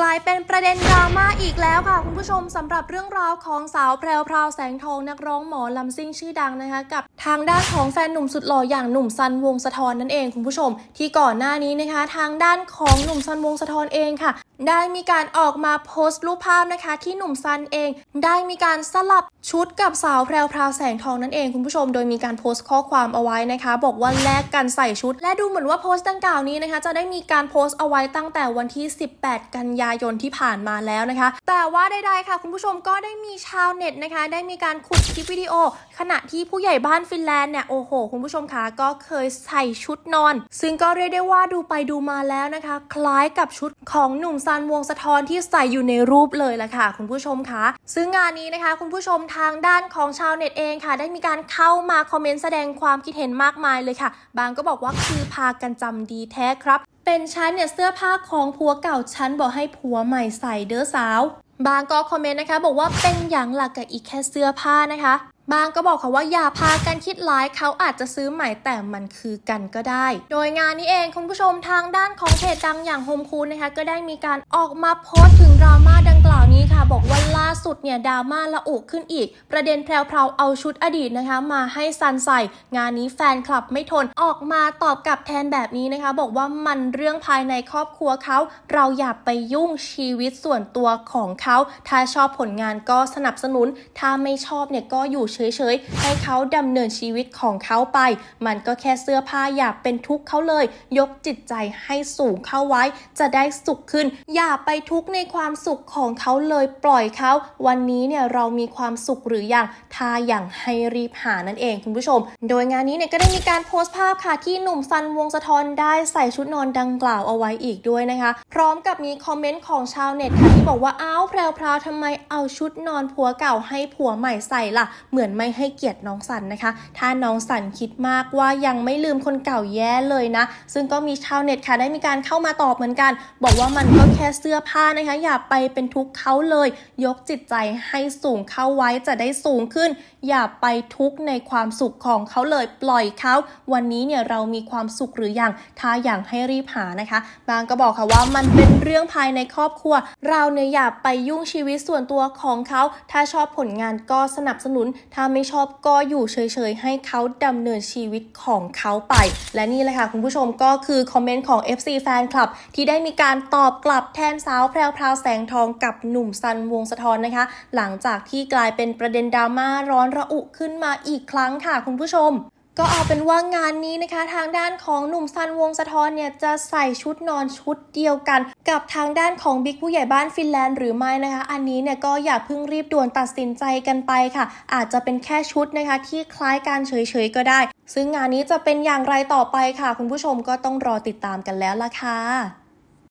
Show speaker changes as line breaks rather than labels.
กลายเป็นประเด็นดราม่าอีกแล้วค่ะ คุณผู้ชมสำหรับเรื่องราวของสาวแพรวพราวแสงทองนักร้องหมอลำซิ่งชื่อดังนะคะ กับทางด้านของแฟนหนุ่มสุดหล่ออย่างหนุ่มซันวงสะทอนนั่นเองคุณผู้ชม ที่ก่อนหน้านี้นะคะ ทางด้านของหนุ่มซันวงสะทอนเองค่ะ ได้มีการออกมาโพสต์รูปภาพนะคะ ที่หนุ่มซันเอง ได้มีการสลับชุดกับสาวแพรวพราวแสงทองนั่นเองคุณผู้ชม โดยมีการโพสต์ข้อความเอาไว้นะคะ บอกว่าแลกกันใส่ชุด และดูเหมือนว่าโพสต์ดังกล่าวนี้นะคะ จะได้มีการโพสต์เอาไว้ตั้งแต่วันที่ 18 กันยายนที่ผ่านมาแล้วนะคะ แต่ว่าใดๆค่ะ คุณผู้ชมก็ได้มีชาวเน็ตนะคะ ได้มีการขุดคลิปวิดีโอ ขณะที่ผู้ใหญ่บ้านฟินแลนด์เนี่ยโอ้โห คุณผู้ชมคะก็เคยใส่ชุดนอน ซึ่งก็เรียกได้ว่าดูไปดูมาแล้วนะคะ คล้ายกับชุดของหนุ่มซันวงสะทอนที่ใส่อยู่ในรูปเลยละค่ะ คุณผู้ชมคะซึ่งงานนี้นะคะ คุณผู้ชมทางด้านของชาวเน็ตเองค่ะ ได้มีการเข้ามาคอมเมนต์แสดงความคิดเห็นมากมายเลยค่ะ บางก็บอกว่าคือพากันจำดีแท้ครับ เป็นชั้นเนี่ยเสื้อผ้าของผัวเก่าชั้นบอกให้ผัวใหม่ใส่เด้อสาว บางก็คอมเมนต์นะคะ บอกว่าเป็นอย่างหลักกับอีกแค่เสื้อผ้านะคะ บางก็บอกค่ะว่าอย่าพากันคิดร้ายเขาอาจจะซื้อใหม่แต่มันคือกันก็ได้ โดยงานนี้เองคุณผู้ชมทางด้านของเพจดังอย่างโฮมคูนนะคะก็ได้มีการออกมาโพสต์ถึงดราม่าดังกล่าวนี้ค่ะ บอกว่าล่าสุดเนี่ยดราม่าละอุขึ้นอีก ประเด็นแพรวๆเอาชุดอดีตนะคะ มาให้ซันใส่ งานนี้แฟนคลับไม่ทนออกมาตอบกลับแทนแบบนี้นะคะ บอกว่ามันเรื่องภายในครอบครัวเขา เราอย่าไปยุ่งชีวิตส่วนตัวของเขา ถ้าชอบผลงานก็สนับสนุน ถ้าไม่ชอบเนี่ยก็อยู่เฉยๆ ให้เขาดำเนินชีวิตของเขาไป มันก็แค่เสื้อผ้าอย่าเป็นทุกข์เขาเลย ยกจิตใจให้สูงเข้าไว้ จะได้สุขขึ้น อย่าไปทุกข์ในความสุขของเขาเลยปล่อยเขา วันนี้เนี่ยเรามีความสุขหรือยังถ้าอย่างให้รีบหานั่นเองคุณผู้ชม โดยงานนี้เนี่ยก็ได้มีการโพสต์ภาพค่ะที่หนุ่มซันวงสะทอนได้ใส่ชุดนอนดังกล่าวเอาไว้อีกด้วยนะคะ พร้อมกับมีคอมเมนต์ของชาวเน็ตค่ะที่บอกว่าอ้าวแพรวๆทำไมเอาชุดนอนผัวเก่าให้ผัวใหม่ใส่ล่ะ เหมือนไม่ให้เกียรติน้องสันนะคะ ถ้าน้องสันคิดมากว่ายังไม่ลืมคนเก่าแย่เลยนะ ซึ่งก็มีชาวเน็ตค่ะได้มีการเข้ามาตอบเหมือนกัน บอกว่ามันก็แค่เสื้อผ้านะคะ อย่าไปเป็นทุกข์เขาเลย ยกจิตใจให้สูงเข้าไว้จะได้สูงขึ้น อย่าไปทุกข์ในความสุขของเขาเลยปล่อยเขาวันนี้เนี่ยเรามีความสุขหรือยังถ้าอย่างให้รีบหานะคะ บางก็บอกค่ะว่ามันเป็นเรื่องภายในครอบครัว เราเนี่ยอย่าไปยุ่งชีวิตส่วนตัวของเขา ถ้าชอบผลงานก็สนับสนุนถ้าไม่ชอบก็อยู่เฉยๆ ให้เขาดำเนินชีวิตของเขาไป และนี่แหละค่ะคุณผู้ชมก็คือคอมเมนต์ของ FC แฟนคลับ ที่ได้มีการตอบกลับแทนสาวแพรวพราวแสงทองกับหนุ่มซันวงสะท้อนนะคะ หลังจากที่กลายเป็นประเด็นดราม่าร้อนระอุขึ้นมาอีกครั้งค่ะคุณผู้ชม ก็เอาเป็นว่างานนี้นะคะ ทางด้านของหนุ่มซันวงสะท้อนเนี่ยจะใส่ชุดนอนชุดเดียวกัน กับทางด้านของบิ๊กผู้ใหญ่บ้านฟินแลนด์หรือไม่นะคะ อันนี้เนี่ยก็อย่าเพิ่งรีบด่วนตัดสินใจกันไปค่ะ อาจจะเป็นแค่ชุดนะคะที่คล้ายกันเฉยๆก็ได้ ซึ่งงานนี้จะเป็นอย่างไรต่อไปค่ะ คุณผู้ชมก็ต้องรอติดตามกันแล้วล่ะค่ะ